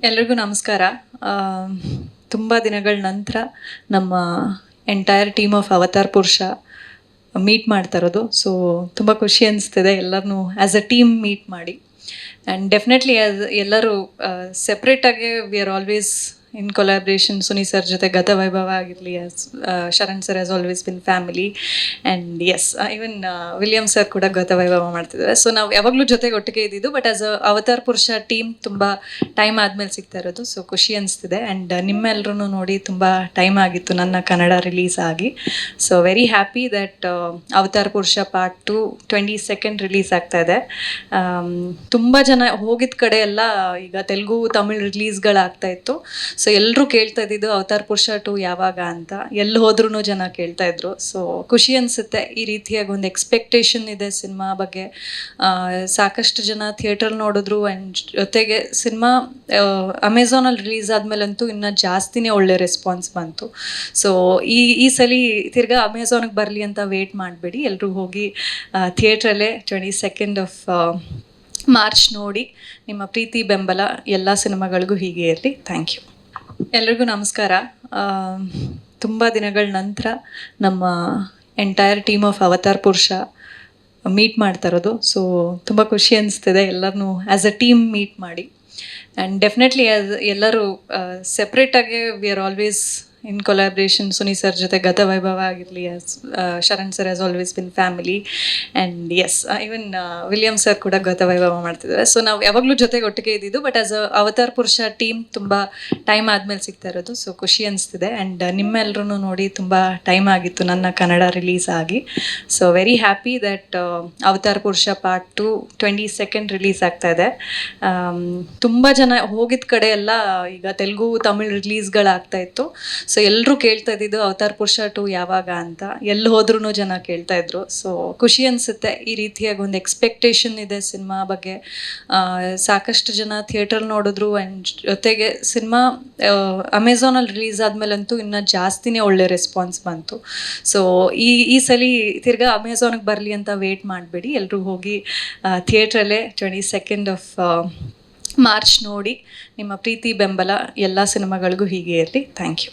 ಎಲ್ರಿಗೂ ನಮಸ್ಕಾರ. ತುಂಬ ದಿನಗಳ ನಂತರ ನಮ್ಮ entire team of Avatar Purusha meet ಮಾಡ್ತಾ ಇರೋದು. ಸೊ ತುಂಬ ಖುಷಿ ಅನಿಸ್ತಿದೆ ಎಲ್ಲರನ್ನೂ ಆ್ಯಸ್ ಅ ಟೀಮ್ ಮೀಟ್ ಮಾಡಿ. ಆ್ಯಂಡ್ ಡೆಫಿನೆಟ್ಲಿ ಆ್ಯಸ್ ಎಲ್ಲರೂ ಸೆಪ್ರೇಟಾಗಿ we are always in collaboration Suni sir ಜೊತೆ ಗತ ವೈಭವ ಆಗಿರಲಿ Sharan sir as always been family and as even William sir ಕೂಡ ಗತ ವೈಭವ ಮಾಡ್ತಿದ್ದಾರೆ. ಸೊ ನಾವು ಯಾವಾಗಲೂ ಜೊತೆಗೆ ಒಟ್ಟಿಗೆ ಇದ್ದಿದ್ದು but as a Avatar Purusha team ತುಂಬ ಟೈಮ್ ಆದಮೇಲೆ ಸಿಗ್ತಾ ಇರೋದು. ಸೊ ಖುಷಿ ಅನಿಸ್ತಿದೆ. ಆ್ಯಂಡ್ ನಿಮ್ಮೆಲ್ಲರೂ ನೋಡಿ ತುಂಬ ಟೈಮ್ ಆಗಿತ್ತು ನನ್ನ ಕನ್ನಡ ರಿಲೀಸ್ ಆಗಿ. So very happy that Avatar Purusha part two twenty second release ಆಗ್ತಾ ಇದೆ. ತುಂಬ ಜನ ಹೋಗಿದ್ದ ಕಡೆ ಎಲ್ಲ ಈಗ ತೆಲುಗು, ತಮಿಳ್ ರಿಲೀಸ್ಗಳಾಗ್ತಾ ಇತ್ತು. ಸೊ ಎಲ್ಲರೂ ಕೇಳ್ತಾ ಇದ್ದಿದ್ದು ಅವತಾರ್ ಪುರುಷ ಟು ಯಾವಾಗ ಅಂತ. ಎಲ್ಲಿ ಹೋದ್ರೂ ಜನ ಕೇಳ್ತಾ ಇದ್ರು. ಸೊ ಖುಷಿ ಅನಿಸುತ್ತೆ. ಈ ರೀತಿಯಾಗಿ ಒಂದು ಎಕ್ಸ್ಪೆಕ್ಟೇಷನ್ ಇದೆ ಸಿನಿಮಾ ಬಗ್ಗೆ. ಸಾಕಷ್ಟು ಜನ ಥಿಯೇಟರ್ ನೋಡಿದ್ರು ಆ್ಯಂಡ್ ಜೊತೆಗೆ ಸಿನಿಮಾ ಅಮೆಝಾನಲ್ಲಿ ರಿಲೀಸ್ ಆದಮೇಲಂತೂ ಇನ್ನೂ ಜಾಸ್ತಿನೇ ಒಳ್ಳೆ ರೆಸ್ಪಾನ್ಸ್ ಬಂತು. ಸೊ ಈ ಈ ಸಲ ತಿರ್ಗಾ ಅಮೆಝಾನಿಗೆ ಬರಲಿ ಅಂತ ವೇಟ್ ಮಾಡಬೇಡಿ. ಎಲ್ಲರೂ ಹೋಗಿ ಥಿಯೇಟ್ರಲ್ಲೇ ಟ್ವೆಂಟಿ ಸೆಕೆಂಡ್ ಆಫ್ ಮಾರ್ಚ್ ನೋಡಿ ನಿಮ್ಮ ಪ್ರೀತಿ, ಬೆಂಬಲ ಎಲ್ಲ ಸಿನಿಮಾಗಳಿಗೂ ಹೀಗೆ ಇರಲಿ. ಥ್ಯಾಂಕ್ ಯು ಎಲ್ರಿಗೂ ನಮಸ್ಕಾರ. ತುಂಬ ದಿನಗಳ ನಂತರ ನಮ್ಮ entire team of Avatar Purusha meet ಮಾಡ್ತಾ ಇರೋದು. ಸೊ ತುಂಬ ಖುಷಿ ಅನಿಸ್ತಿದೆ ಎಲ್ಲರನ್ನೂ ಆ್ಯಸ್ ಅ ಟೀಮ್ ಮೀಟ್ ಮಾಡಿ. ಆ್ಯಂಡ್ ಡೆಫಿನೆಟ್ಲಿ ಆ್ಯಸ್ ಎಲ್ಲರೂ ಸೆಪ್ರೇಟಾಗಿ we are always in collaboration Suni sir ಜೊತೆ ಗತ ವೈಭವ ಆಗಿರಲಿ Sharan sir as always been family and as even William sir ಕೂಡ ಗತ ವೈಭವ ಮಾಡ್ತಿದ್ದಾರೆ. ಸೊ ನಾವು ಯಾವಾಗಲೂ ಜೊತೆಗೆ ಒಟ್ಟಿಗೆ ಇದ್ದಿದ್ದು but as a Avatar Purusha team ತುಂಬ ಟೈಮ್ ಆದಮೇಲೆ ಸಿಗ್ತಾ ಇರೋದು. ಸೊ ಖುಷಿ ಅನಿಸ್ತಿದೆ. ಆ್ಯಂಡ್ ನಿಮ್ಮೆಲ್ಲರೂ ನೋಡಿ ತುಂಬ ಟೈಮ್ ಆಗಿತ್ತು ನನ್ನ ಕನ್ನಡ ರಿಲೀಸ್ ಆಗಿ. So very happy that Avatar Purusha part two twenty second release ಆಗ್ತಾ ಇದೆ. ತುಂಬ ಜನ ಹೋಗಿದ ಕಡೆ ಎಲ್ಲ ಈಗ ತೆಲುಗು, ತಮಿಳ್ ರಿಲೀಸ್ಗಳಾಗ್ತಾ ಇತ್ತು. ಸೊ ಎಲ್ಲರೂ ಕೇಳ್ತಾ ಇದ್ದಿದ್ದು, ಅವತಾರ್ ಪುರುಷ ಟು ಯಾವಾಗ ಅಂತ. ಎಲ್ಲಿ ಹೋದ್ರೂ ಜನ ಕೇಳ್ತಾ ಇದ್ರು. ಸೊ ಖುಷಿ ಅನಿಸುತ್ತೆ. ಈ ರೀತಿಯಾಗಿ ಒಂದು ಎಕ್ಸ್ಪೆಕ್ಟೇಷನ್ ಇದೆ ಸಿನಿಮಾ ಬಗ್ಗೆ. ಸಾಕಷ್ಟು ಜನ ಥಿಯೇಟರ್ ನೋಡಿದ್ರು ಆ್ಯಂಡ್ ಜೊತೆಗೆ ಸಿನಿಮಾ ಅಮೆಝಾನಲ್ಲಿ ರಿಲೀಸ್ ಆದಮೇಲಂತೂ ಇನ್ನೂ ಜಾಸ್ತಿನೇ ಒಳ್ಳೆ ರೆಸ್ಪಾನ್ಸ್ ಬಂತು. ಸೊ ಈ ಈ ಸಲ ತಿರ್ಗಾ ಅಮೆಝಾನಿಗೆ ಬರಲಿ ಅಂತ ವೇಟ್ ಮಾಡಬೇಡಿ. ಎಲ್ಲರೂ ಹೋಗಿ ಥಿಯೇಟ್ರಲ್ಲೇ ಟ್ವೆಂಟಿ ಸೆಕೆಂಡ್ ಆಫ್ ಮಾರ್ಚ್ ನೋಡಿ ನಿಮ್ಮ ಪ್ರೀತಿ, ಬೆಂಬಲ ಎಲ್ಲ ಸಿನಿಮಾಗಳಿಗೂ ಹೀಗೆ ಇರಲಿ. Thank you